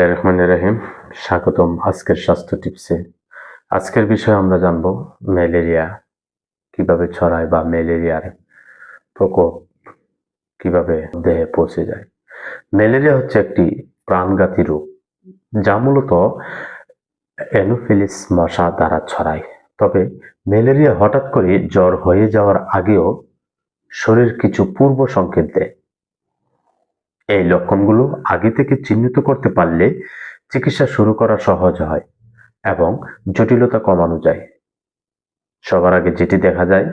রহিম। স্বাগতম আজকের স্বাস্থ্য টিপসে। আজকের বিষয়ে আমরা জানব ম্যালেরিয়া কীভাবে ছড়ায় বা ম্যালেরিয়ার প্রকোপ কীভাবে দেহে পৌঁছে যায়। ম্যালেরিয়া হচ্ছে একটি প্রাণঘাতী রোগ, যা মূলত অ্যানোফিলিস মশা দ্বারা ছড়ায়। তবে ম্যালেরিয়া হঠাৎ করে জ্বর হয়ে যাওয়ার আগেও শরীর কিছু পূর্ব সংকেত দেয়। এই লক্ষণগুলো আগে থেকে চিহ্নিত করতে পারলে চিকিৎসা শুরু করা সহজ হয় এবং জটিলতা কমানো যায়। সবার আগে যেটি দেখা যায়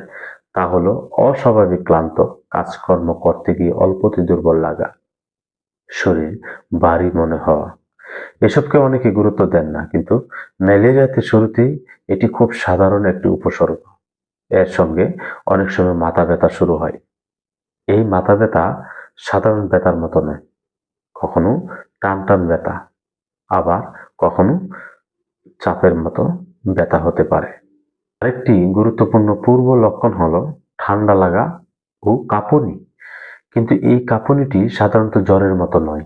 তা হলো অস্বাভাবিক ক্লান্ত, কাজকর্ম করতে গিয়ে অল্পতে দুর্বল লাগা, শরীর ভারী মনে হওয়া। এসবকে অনেকে গুরুত্ব দেন না, কিন্তু ম্যালেরিয়াতে শুরুতেই এটি খুব সাধারণ একটি উপসর্গ। এর সঙ্গে অনেক সময় মাথা ব্যথা শুরু হয়। এই মাথা ব্যথা সাধারণ ব্যথার মতো নয়। কখনো টান টান ব্যথা, আবার কখনো চাপের মতো ব্যথা হতে পারে। আরেকটি গুরুত্বপূর্ণ পূর্ব লক্ষণ হলো ঠান্ডা লাগা ও কাঁপুনি। কিন্তু এই কাঁপুনিটি সাধারণত জ্বরের মতো নয়।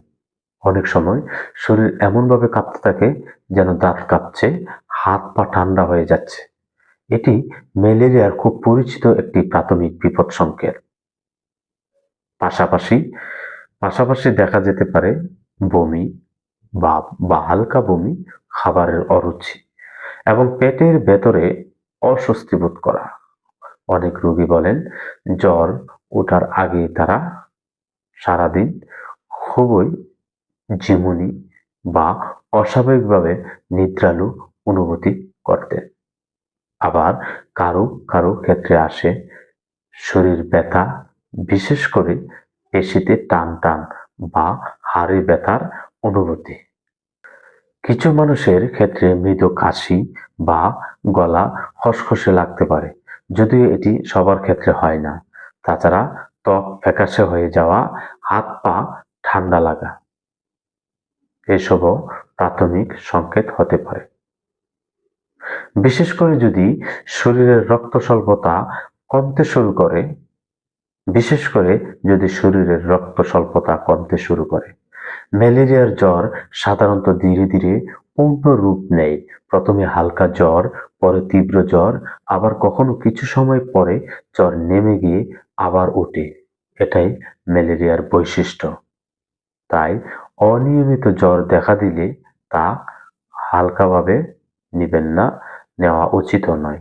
অনেক সময় শরীর এমনভাবে কাঁপতে থাকে যেন দাঁত কাঁপছে, হাত পা ঠান্ডা হয়ে যাচ্ছে। এটি ম্যালেরিয়ার খুব পরিচিত একটি প্রাথমিক বিপদ সংকেত পাশাপাশি পাশাপাশি দেখা যেতে পারে বমি বা বা হালকা বমি খাবারের অরুচি এবং পেটের ভেতরে অস্বস্তি বোধ করা। অনেক রোগী বলেন, জ্বর ওঠার আগে তারা সারাদিন খুবই ঝিমুনি বা অস্বাভাবিকভাবে নিদ্রালু অনুভূতি করতেন আবার কারও কারও ক্ষেত্রে আসে শরীর ব্যথা বিশেষ করে পেশিতে টান টান বা হাড়ে ব্যথার অনুভূতি। কিছু মানুষের ক্ষেত্রে মৃদু কাশি বা গলা খসখসে লাগতে পারে, যদিও এটি সবার ক্ষেত্রে হয় না। তাছাড়া ত্বক ফ্যাকাশে হয়ে যাওয়া, হাত পা ঠান্ডা লাগা এসবও প্রাথমিক সংকেত হতে পারে। বিশেষ করে যদি শরীরের রক্ত স্বল্পতা কমতে শুরু করে বিশেষ করে যদি শরীরের রক্ত স্বল্পতা কমতে শুরু করে। ম্যালেরিয়ার জ্বর সাধারণত ধীরে ধীরে পূর্ণ রূপ নেয়। প্রথমে হালকা জ্বর, পরে তীব্র জ্বর, আবার কখনো কিছু সময় পরে জ্বর নেমে গিয়ে আবার ওঠে। এটাই ম্যালেরিয়ার বৈশিষ্ট্য। তাই অনিয়মিত জ্বর দেখা দিলে তা হালকাভাবে নেবেন না, নেওয়া উচিত নয়।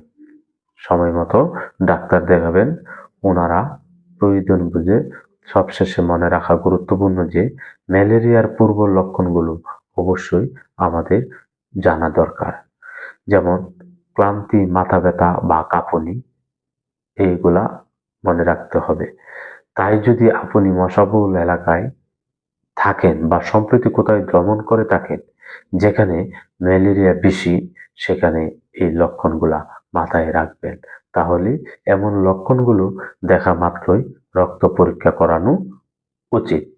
সময় মতো ডাক্তার দেখাবেন, ওনারা প্রয়োজন বুঝে সবশেষে মনে রাখা গুরুত্বপূর্ণ যে ম্যালেরিয়ার পূর্ব লক্ষণগুলো অবশ্যই আমাদের জানা দরকার। যেমন ক্লান্তি, মাথা ব্যথা বা কাঁপুনি, এইগুলা মনে রাখতে হবে। তাই যদি আপনি মশাবহুল এলাকায় থাকেন বা সম্প্রতি কোথায় ভ্রমণ করে থাকেন, যেখানে ম্যালেরিয়া বেশি, সেখানে এই লক্ষণগুলা মাথায় রাখবেন। তাহলে এমন লক্ষণগুলো দেখা মাত্রই রক্ত পরীক্ষা করানো উচিত।